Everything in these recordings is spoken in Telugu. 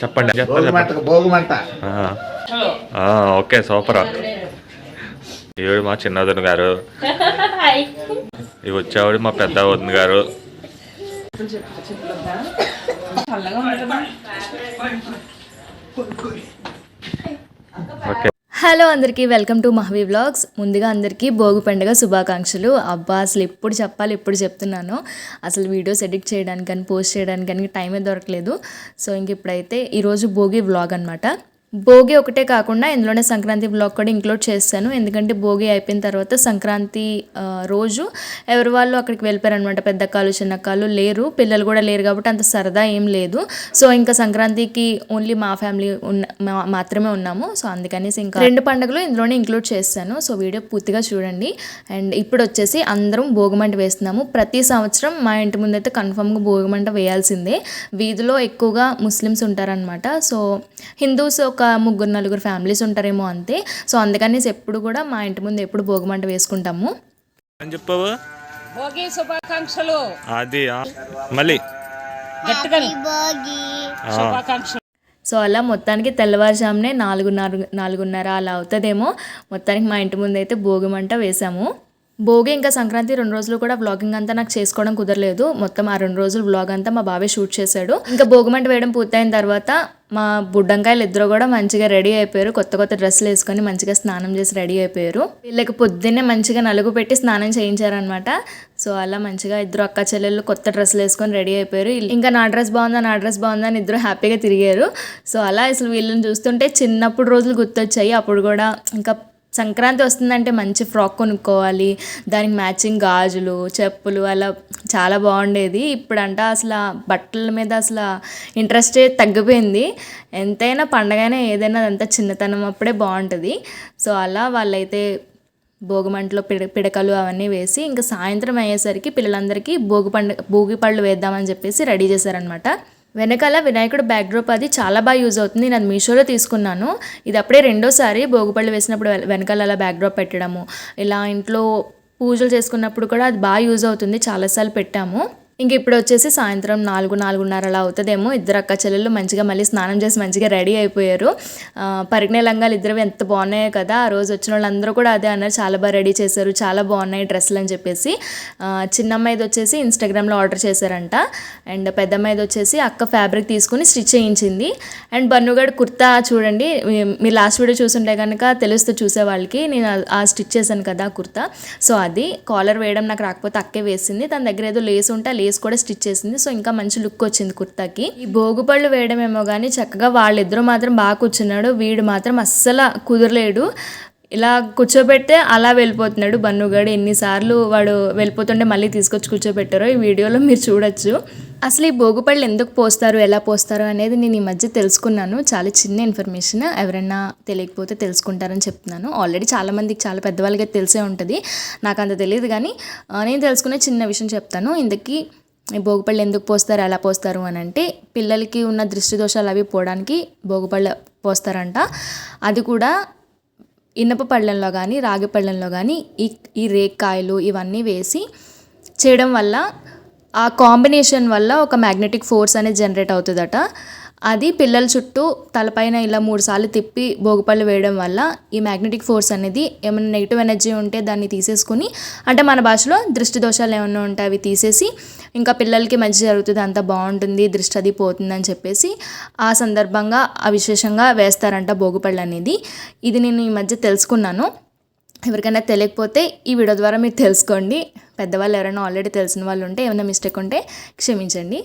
చెప్పండి. భోగిమంట ఓకే సూపర్. ఈవిడ మా చిన్నవదిన గారు. ఇవి వచ్చేవాడు మా పెద్ద వదిన గారు. ఓకే హలో అందరికీ వెల్కమ్ టు మహవీ వ్లాగ్స్. ముందుగా అందరికీ భోగి పండుగ శుభాకాంక్షలు. అబ్బా అసలు ఎప్పుడు చెప్పాలి ఎప్పుడు చెప్తున్నాను. అసలు వీడియోస్ ఎడిట్ చేయడానికి కానీ పోస్ట్ చేయడానికి కానీ టైమే దొరకలేదు. సో ఇంక ఇప్పుడైతే ఈరోజు భోగి వ్లాగ్ అనమాట భోగి ఒకటే కాకుండా ఇందులోనే సంక్రాంతి బ్లాగ్ కూడా ఇంక్లూడ్ చేస్తాను. ఎందుకంటే భోగి అయిపోయిన తర్వాత సంక్రాంతి రోజు ఎవరి వాళ్ళు అక్కడికి వెళ్ళిపోయారనమాట పెద్దక్కాలు చిన్నక్కాలు లేరు. పిల్లలు కూడా లేరు కాబట్టి అంత సరదా ఏం లేదు. సో ఇంకా సంక్రాంతికి ఓన్లీ మా ఫ్యామిలీ ఉన్న మా- మాత్రమే ఉన్నాము. సో అందుకనేసి ఇంకా రెండు పండుగలు ఇందులోనే ఇంక్లూడ్ చేస్తాను. సో వీడియో పూర్తిగా చూడండి. అండ్ ఇప్పుడు వచ్చేసి అందరం భోగిమంట వేస్తున్నాము. ప్రతి సంవత్సరం మా ఇంటి ముందైతే కన్ఫామ్గా భోగిమంట వేయాల్సిందే. వీధిలో ఎక్కువగా ముస్లిమ్స్ ఉంటారనమాట సో హిందూస్ ఒక ముగ్గురు నలుగురు ఫ్యామిలీస్ ఉంటారేమో అంతే. సో అందుకనేసి ఎప్పుడు కూడా మా ఇంటి ముందు ఎప్పుడు భోగిమంట వేసుకుంటాము. అని చెప్పావు? భోగి శుభాకాంక్షలు. అది ఆ. మళ్ళీ. శుభాకాంక్షలు. సో అలా మొత్తానికి తెల్లవారుజామునే నాలుగున్నర నాలుగున్నర అలా అవుతుందేమో. మొత్తానికి మా ఇంటి ముందు అయితే భోగిమంట వేసాము. భోగి ఇంకా సంక్రాంతి రెండు రోజులు కూడా వ్లాగింగ్ అంతా నాకు చేసుకోవడం కుదరలేదు. మొత్తం ఆ రెండు రోజులు వ్లాగ్ అంతా మా బాబాయ్ షూట్ చేశాడు. ఇంకా భోగిమంట వేయడం పూర్తయిన తర్వాత మా బుడ్డంకాయలు ఇద్దరు కూడా మంచిగా రెడీ అయిపోయారు. కొత్త కొత్త డ్రెస్సులు వేసుకొని మంచిగా స్నానం చేసి రెడీ అయిపోయారు. వీళ్ళకి పొద్దున్నే మంచిగా నలుగు పెట్టి స్నానం చేయించారనమాట సో అలా మంచిగా ఇద్దరు అక్క చెల్లెళ్ళు కొత్త డ్రెస్సులు వేసుకొని రెడీ అయిపోయారు. ఇంకా నా డ్రెస్ బాగుందా నా డ్రెస్ బాగుందా అని ఇద్దరు హ్యాపీగా తిరిగారు. సో అలా అసలు వీళ్ళని చూస్తుంటే చిన్నప్పుడు రోజులు గుర్తొచ్చాయి. అప్పుడు కూడా ఇంకా సంక్రాంతి వస్తుందంటే మంచి ఫ్రాక్ కొనుక్కోవాలి దానికి మ్యాచింగ్ గాజులు చెప్పులు అలా చాలా బాగుండేది. ఇప్పుడంట అసలు బట్టల మీద అసలు ఇంట్రెస్టే తగ్గిపోయింది. ఎంతైనా పండగనే ఏదైనా అదంతా చిన్నతనం అప్పుడే బాగుంటుంది. సో అలా వాళ్ళైతే భోగిమంటలో పిడ పిడకలు అవన్నీ వేసి ఇంకా సాయంత్రం అయ్యేసరికి పిల్లలందరికీ భోగి పండుగ భోగి పళ్ళు వేద్దామని చెప్పేసి రెడీ చేశారనమాట వెనకాల వినాయకుడు బ్యాక్డ్రాప్ అది చాలా బాగా యూజ్ అవుతుంది. నేను అది మీషోలో తీసుకున్నాను. ఇది అప్పుడే రెండోసారి భోగిపళ్ళు వేసినప్పుడు వెనకాల అలా బ్యాక్డ్రాప్ పెట్టడము. ఇలా ఇంట్లో పూజలు చేసుకున్నప్పుడు కూడా అది బాగా యూజ్ అవుతుంది. చాలాసార్లు పెట్టాము. ఇంక ఇప్పుడు వచ్చేసి సాయంత్రం నాలుగు నాలుగున్నర అలా అవుతుందేమో. ఇద్దరు అక్క చెల్లెళ్ళు మంచిగా మళ్ళీ స్నానం చేసి మంచిగా రెడీ అయిపోయారు. ఆ, పరిగణే లంగాలు ఇద్దరు ఎంత బాగున్నాయో కదా. ఆ రోజు వచ్చిన వాళ్ళందరూ కూడా అదే అన్నారు. చాలా బాగా రెడీ చేశారు. చాలా బాగున్నాయి డ్రెస్సులు అని చెప్పేసి. చిన్న అమ్మాయిది వచ్చేసి ఇన్స్టాగ్రామ్లో ఆర్డర్ చేశారంట. అండ్ పెద్ద అమ్మాయిది వచ్చేసి అక్క ఫ్యాబ్రిక్ తీసుకుని స్టిచ్ చేయించింది. అండ్ బన్నుగడ్ కుర్తా చూడండి. మీరు లాస్ట్ వీడియో చూసుంటే కనుక తెలుస్తూ చూసే వాళ్ళకి. నేను ఆ- స్టిచ్ చేశాను కదా కుర్తా. సో అది కాలర్ వేయడం నాకు రాకపోతే అక్కే వేసింది. దాని దగ్గర ఏదో లేస్ ఉంటే ఆ లేస్ కూడా స్టిచ్ చేసింది. సో ఇంకా మంచి లుక్ వచ్చింది కుర్తాకి. ఈ భోగుపళ్ళు వేయడమేమో కానీ చక్కగా వాళ్ళిద్దరూ మాత్రం బాగా కూర్చున్నాడు. వీడు మాత్రం అస్సలు కుదరలేడు. ఇలా కూర్చోబెడితే అలా వెళ్ళిపోతున్నాడు బన్నుగాడు ఎన్నిసార్లు వాడు వెళ్ళిపోతుంటే మళ్ళీ తీసుకొచ్చి కూర్చోబెట్టారో ఈ వీడియోలో మీరు చూడొచ్చు. అసలు ఈ భోగిపళ్ళు ఎందుకు పోస్తారు ఎలా పోస్తారు అనేది నేను ఈ మధ్య తెలుసుకున్నాను. చాలా చిన్న ఇన్ఫర్మేషన్ ఎవరైనా తెలియకపోతే తెలుసుకుంటారని చెప్తున్నాను. ఆల్రెడీ చాలామందికి చాలా పెద్దవాళ్ళకి అయితే తెలిసే ఉంటుంది. నాకు అంత తెలియదు కానీ నేను తెలుసుకునే చిన్న విషయం చెప్తాను. ఇందుకీ ఈ భోగిపళ్ళు ఎందుకు పోస్తారు ఎలా పోస్తారు అని అంటే పిల్లలకి ఉన్న దృష్టి దోషాలు అవి పోవడానికి భోగిపళ్ళు పోస్తారంట. అది కూడా ఇనప పళ్ళెంలో కానీ రాగి పళ్ళెంలో కానీ ఈ ఈ రేక్కాయలు ఇవన్నీ వేసి చేయడం వల్ల ఆ కాంబినేషన్ వల్ల ఒక మ్యాగ్నెటిక్ ఫోర్స్ అనేది జనరేట్ అవుతుందట. అది పిల్లల చుట్టూ తలపైన ఇలా మూడు సార్లు తిప్పి భోగిపళ్ళు వేయడం వల్ల ఈ మ్యాగ్నెటిక్ ఫోర్స్ అనేది ఏమైనా నెగిటివ్ ఎనర్జీ ఉంటే దాన్ని తీసేసుకుని అంటే మన భాషలో దృష్టి దోషాలు ఏమైనా ఉంటే అవి తీసేసి ఇంకా పిల్లలకి మంచి జరుగుతుంది అంత బాగుంటుంది దృష్టి అది పోతుంది అని చెప్పేసి ఆ సందర్భంగా ఆ విశేషంగా వేస్తారంట భోగిపళ్ళు అనేది. ఇది నేను ఈ మధ్య తెలుసుకున్నాను. ఎవరికైనా తెలియకపోతే ఈ వీడియో ద్వారా మీరు తెలుసుకోండి. పెద్దవాళ్ళు ఎవరైనా ఆల్రెడీ తెలిసిన వాళ్ళు ఉంటే ఏమైనా మిస్టేక్ ఉంటే క్షమించండి.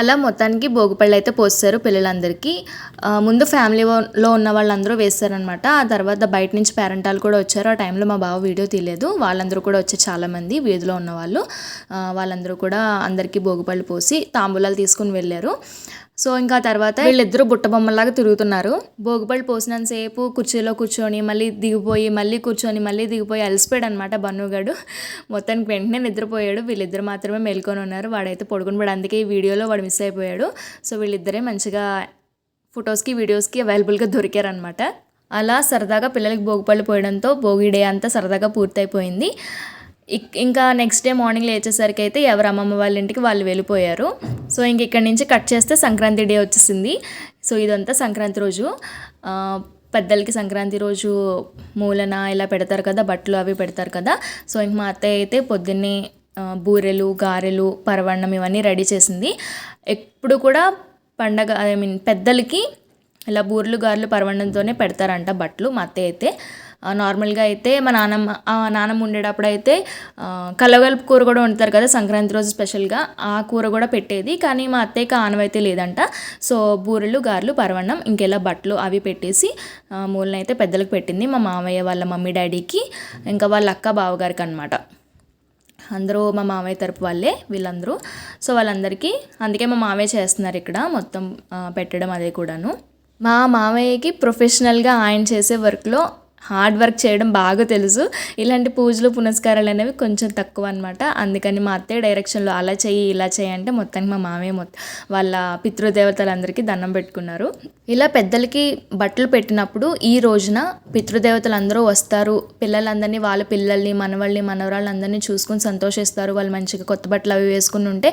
అలా మొత్తానికి భోగిపళ్ళు అయితే పోస్తారు పిల్లలందరికీ. ముందు ఫ్యామిలీలో ఉన్న వాళ్ళందరూ వేస్తారనమాట ఆ తర్వాత బయట నుంచి పేరెంటాలు కూడా వచ్చారు. ఆ టైంలో మా బావ వీడియో తీయలేదు. వాళ్ళందరూ కూడా వచ్చారు చాలామంది వీధిలో ఉన్న వాళ్ళు వాళ్ళందరూ కూడా అందరికీ భోగిపళ్ళు పోసి తాంబూలాలు తీసుకుని వెళ్ళారు. సో ఇంకా తర్వాత వీళ్ళిద్దరూ బుట్టబొమ్మలాగా తిరుగుతున్నారు. భోగిపళ్ళు పోసినంతసేపు కుర్చీలో కూర్చొని మళ్ళీ దిగిపోయి మళ్ళీ కూర్చొని మళ్ళీ దిగిపోయి అలసిపోయాడు అనమాట బన్నుగాడు మొత్తానికి వెంటనే నిద్రపోయాడు. వీళ్ళిద్దరు మాత్రమే మేల్కొని ఉన్నారు. వాడైతే పడుకుని పడి అందుకే ఈ వీడియోలో వాడు మిస్ అయిపోయాడు. సో వీళ్ళిద్దరే మంచిగా ఫొటోస్కి వీడియోస్కి అవైలబుల్గా దొరికారనమాట. అలా సరదాగా పిల్లలకి భోగిపళ్ళు పోయడంతో భోగి డే అంతా సరదాగా పూర్తయిపోయింది. ఇక్- ఇంకా నెక్స్ట్ డే మార్నింగ్ లేచేసరికి అయితే ఎవరు అమ్మమ్మ వాళ్ళ ఇంటికి వాళ్ళు వెళ్ళిపోయారు. సో ఇంక ఇక్కడ నుంచి కట్ చేస్తే సంక్రాంతి డే వచ్చేసింది. సో ఇదంతా సంక్రాంతి రోజు. పెద్దలకి సంక్రాంతి రోజు మూలన ఇలా పెడతారు కదా బట్టలు అవి పెడతారు కదా. సో ఇంక మా అత్తయ్య అయితే పొద్దున్నే బూరెలు గారెలు పరవన్నం ఇవన్నీ రెడీ చేసింది. ఎప్పుడు కూడా పండగ ఐ మీన్ పెద్దలకి ఇలా బూరెలు గారెలు పరవన్నంతోనే పెడతారంట బట్టలు మా అత్తయ్య అయితే. నార్మల్గా అయితే మా నానమ్మ నానమ్మ ఉండేటప్పుడు అయితే కలవగలుపు కలగలుపు కూర కూడా వండుతారు కదా సంక్రాంతి రోజు స్పెషల్గా ఆ కూర కూడా పెట్టేది. కానీ మా అత్తయ్యకి ఆనవైతే లేదంట. సో బూరెలు గారెలు పరవన్నం ఇంకెలా బట్టలు అవి పెట్టేసి మూలనైతే మూలన అయితే పెద్దలకు పెట్టింది మా మామయ్య వాళ్ళ మమ్మీ డాడీకి ఇంకా వాళ్ళ అక్క బావగారికి అనమాట అందరూ మా మామయ్య తరపు వాళ్ళే వీళ్ళందరూ. సో వాళ్ళందరికీ అందుకే మా మామయ్య చేస్తున్నారు ఇక్కడ మొత్తం పెట్టడం అదే కూడాను. మా మామయ్యకి ప్రొఫెషనల్గా ఆయన చేసే వర్క్లో హార్డ్ వర్క్ చేయడం బాగా తెలుసు. ఇలాంటి పూజలు పునస్కారాలు అనేవి కొంచెం తక్కువ అనమాట అందుకని మా అత్తయ్య డైరెక్షన్లో అలా చెయ్యి ఇలా చేయి అంటే మొత్తానికి మా మామయ్య మొత్తం వాళ్ళ పితృదేవతలందరికీ దండం పెట్టుకున్నారు. ఇలా పెద్దలకి బట్టలు పెట్టినప్పుడు ఈ రోజున పితృదేవతలందరూ వస్తారు. పిల్లలందరినీ వాళ్ళ పిల్లల్ని మనవాళ్ళని మనవరాళ్ళందరినీ చూసుకుని సంతోషిస్తారు. వాళ్ళు మంచిగా కొత్త బట్టలు అవి వేసుకుని ఉంటే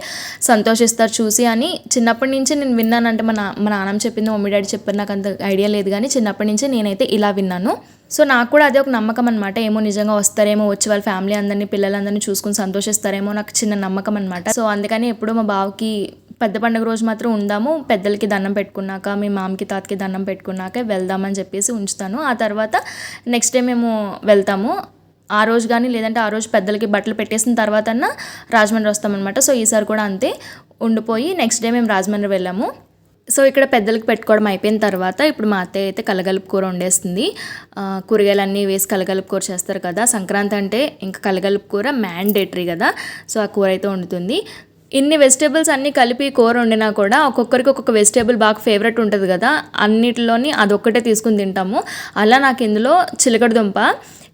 సంతోషిస్తారు చూసి అని చిన్నప్పటి నుంచి నేను విన్నానంటే మా నా మా నాన్నమ్మ చెప్పింది మమ్మీ డాడీ చెప్పారు నాకు అంత ఐడియా లేదు కానీ చిన్నప్పటి నుంచి నేనైతే ఇలా విన్నాను. సో నాకు కూడా అదే ఒక నమ్మకం అనమాట ఏమో నిజంగా వస్తారేమో వచ్చి వాళ్ళ ఫ్యామిలీ అందరినీ పిల్లలందరినీ చూసుకుని సంతోషిస్తారేమో నాకు చిన్న నమ్మకం అనమాట సో అందుకని ఎప్పుడు మా బావకి పెద్ద పండుగ రోజు మాత్రం ఉందాము. పెద్దలకి దండం పెట్టుకున్నాక మీ మామకి తాతకి దండం పెట్టుకున్నాక వెళ్దామని చెప్పేసి ఉంచుతాను. ఆ తర్వాత నెక్స్ట్ డే మేము వెళ్తాము. ఆ రోజు కానీ లేదంటే ఆ రోజు పెద్దలకి బట్టలు పెట్టేసిన తర్వాత రాజమండ్రి వస్తామన్నమాట. సో ఈసారి కూడా అంతే ఉండిపోయి నెక్స్ట్ డే మేము రాజమండ్రి వెళ్ళాము. సో ఇక్కడ పెద్దలకి పెట్టుకోవడం అయిపోయిన తర్వాత ఇప్పుడు మా అత్తయ్య అయితే కలగలుపు కూర వండేస్తుంది. కూరగాయలన్నీ వేసి కలగలుపు కూర చేస్తారు కదా. సంక్రాంతి అంటే ఇంకా కలగలుపు కూర మ్యాండేటరీ కదా. సో ఆ కూర అయితే వండుతుంది. ఇన్ని వెజిటేబుల్స్ అన్నీ కలిపి కూర వండినా కూడా ఒక్కొక్కరికి ఒక్కొక్క వెజిటేబుల్ బాగా ఫేవరెట్ ఉంటుంది కదా. అన్నిటిలోని అదొక్కటే తీసుకుని తింటాము. అలా నాకు ఇందులో చిలకడ దుంప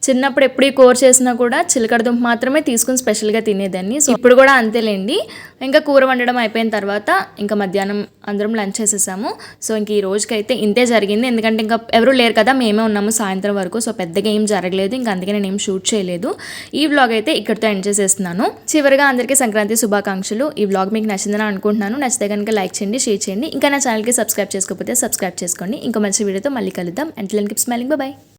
చిన్నప్పుడు ఎప్పుడు ఈ కూర చేసినా కూడా చిలకడ దుంప మాత్రమే తీసుకుని స్పెషల్గా తినేదాన్ని. సో ఇప్పుడు కూడా అంతేలేండి. ఇంకా కూర వండడం అయిపోయిన తర్వాత ఇంకా మధ్యాహ్నం అందరం లంచ్ చేసేసాము. సో ఇంక ఈ రోజుకైతే ఇంతే జరిగింది. ఎందుకంటే ఇంకా ఎవరు లేరు కదా మేమే ఉన్నాము సాయంత్రం వరకు. సో పెద్దగా ఏం జరగలేదు. ఇంకా అందుకే నేను ఏం షూట్ చేయలేదు. ఈ వ్లాగ్ అయితే ఇక్కడితో ఎండ్ చేసేస్తున్నాను. చివరిగా అందరికీ సంక్రాంతి శుభాకాంక్షలు. ఈ వ్లాగ్ మీకు నచ్చిందని అనుకుంటున్నాను. నచ్చితే కనుక లైక్ చేయండి షేర్ చేయండి. ఇంకా నా ఛానల్కి సబ్స్క్రైబ్ చేసుకోకపోతే సబ్స్క్రైబ్ చేసుకోండి. ఇంకో మంచి వీడియోతో మళ్ళీ కలుద్దాం. And keep smiling bye